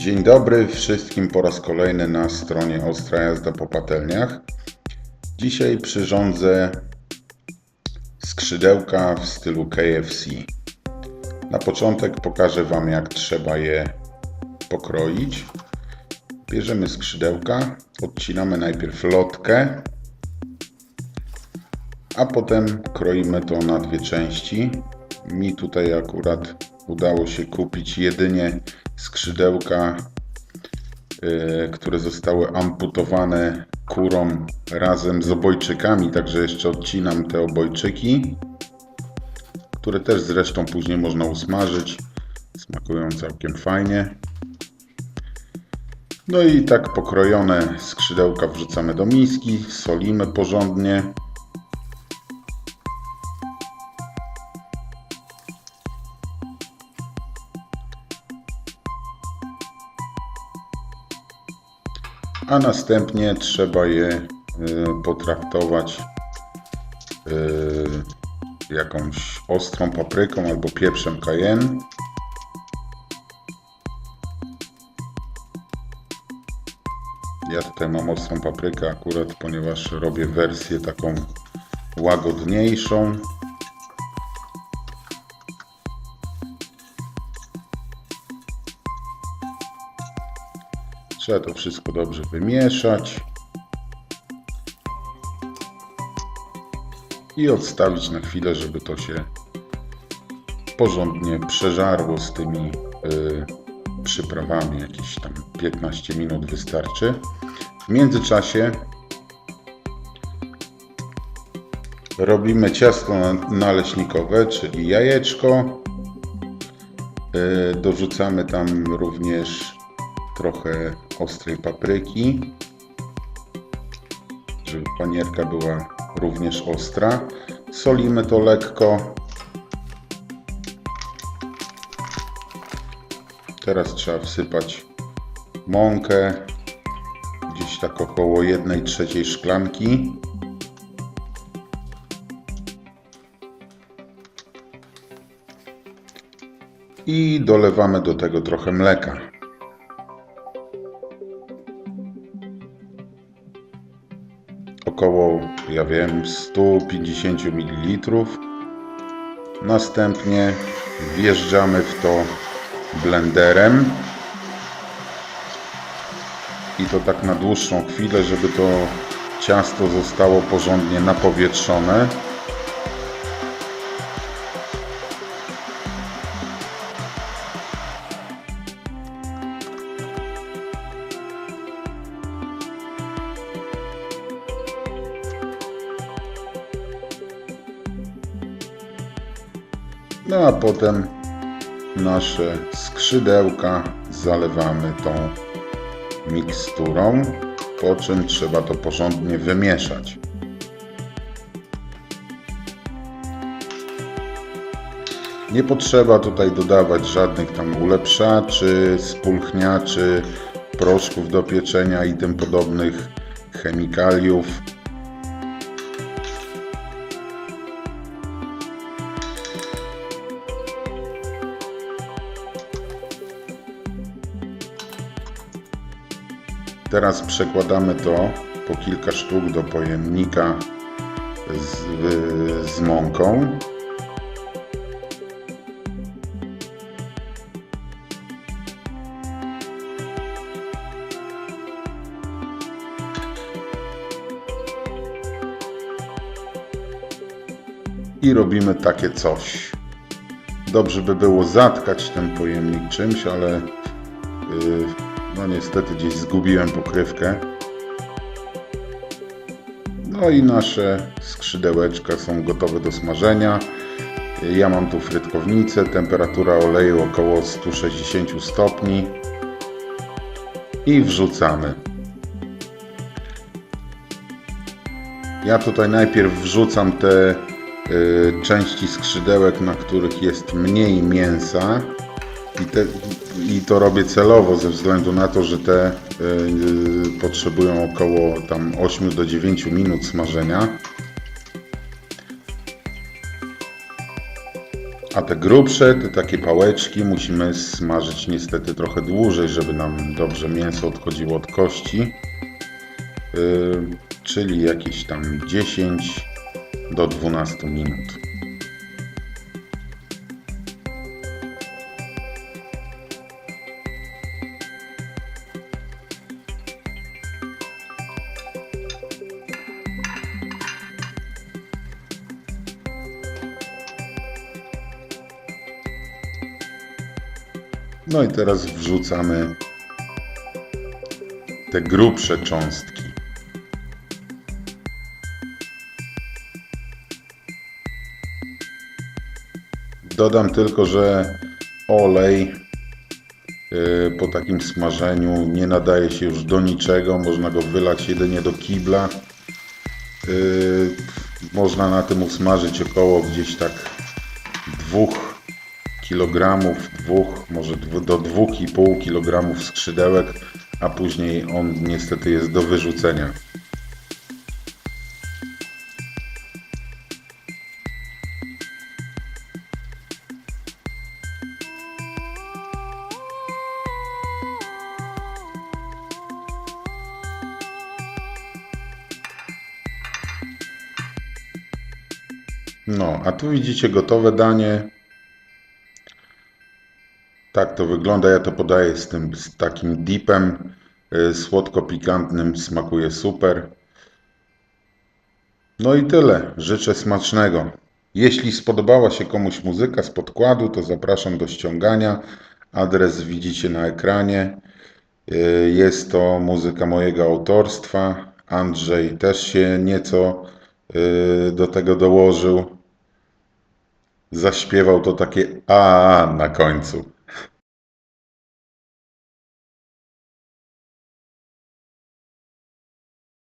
Dzień dobry wszystkim po raz kolejny na stronie Ostra Jazda po patelniach. Dzisiaj przyrządzę skrzydełka w stylu KFC. Na początek pokażę Wam jak trzeba je pokroić. Bierzemy skrzydełka, odcinamy najpierw lotkę, a potem kroimy to na dwie części. Mi tutaj akurat udało się kupić jedynie skrzydełka, yy, które zostały amputowane kurą razem z obojczykami, także jeszcze odcinam te obojczyki, które też zresztą później można usmażyć. Smakują całkiem fajnie. No i tak pokrojone skrzydełka wrzucamy do miski, solimy porządnie. A następnie trzeba je y, potraktować y, jakąś ostrą papryką albo pieprzem cayenne. Ja tutaj mam ostrą paprykę akurat, ponieważ robię wersję taką łagodniejszą. Trzeba to wszystko dobrze wymieszać. I odstawić na chwilę, żeby to się porządnie przeżarło z tymi y, przyprawami. Jakieś tam 15 minut wystarczy. W międzyczasie robimy ciasto naleśnikowe, czyli jajeczko. Y, dorzucamy tam również trochę ostrej papryki, żeby panierka była również ostra. Solimy to lekko. Teraz trzeba wsypać mąkę, gdzieś tak około 1 trzeciej szklanki. I dolewamy do tego trochę mleka. Ja wiem, 150 ml. Następnie wjeżdżamy w to blenderem i to tak na dłuższą chwilę, żeby to ciasto zostało porządnie napowietrzone. No a potem nasze skrzydełka zalewamy tą miksturą, po czym trzeba to porządnie wymieszać. Nie potrzeba tutaj dodawać żadnych tam ulepszaczy, spulchniaczy, proszków do pieczenia i tym podobnych chemikaliów. Teraz przekładamy to po kilka sztuk do pojemnika z, z mąką. I robimy takie coś. Dobrze by było zatkać ten pojemnik czymś, ale yy, no niestety gdzieś zgubiłem pokrywkę. No i nasze skrzydełeczka są gotowe do smażenia. Ja mam tu frytkownicę, temperatura oleju około 160 stopni. I wrzucamy. Ja tutaj najpierw wrzucam te y, części skrzydełek, na których jest mniej mięsa. I, te, I to robię celowo ze względu na to, że te y, y, potrzebują około tam 8 do 9 minut smażenia. A te grubsze, te takie pałeczki musimy smażyć niestety trochę dłużej, żeby nam dobrze mięso odchodziło od kości. Yy, czyli jakieś tam 10 do 12 minut. No i teraz wrzucamy te grubsze cząstki. Dodam tylko, że olej yy, po takim smażeniu nie nadaje się już do niczego. Można go wylać jedynie do kibla. Yy, Można na tym usmażyć około gdzieś tak dwóch kilogramów, dwóch, może do 2,5 kilogramów skrzydełek, a później on niestety jest do wyrzucenia. No, a tu widzicie gotowe danie. Tak to wygląda. Ja to podaję z tym z takim dipem y, słodko-pikantnym. Smakuje super. No i tyle. Życzę smacznego. Jeśli spodobała się komuś muzyka z podkładu, to zapraszam do ściągania. Adres widzicie na ekranie. Y, Jest to muzyka mojego autorstwa. Andrzej też się nieco y, do tego dołożył. Zaśpiewał to takie a na końcu.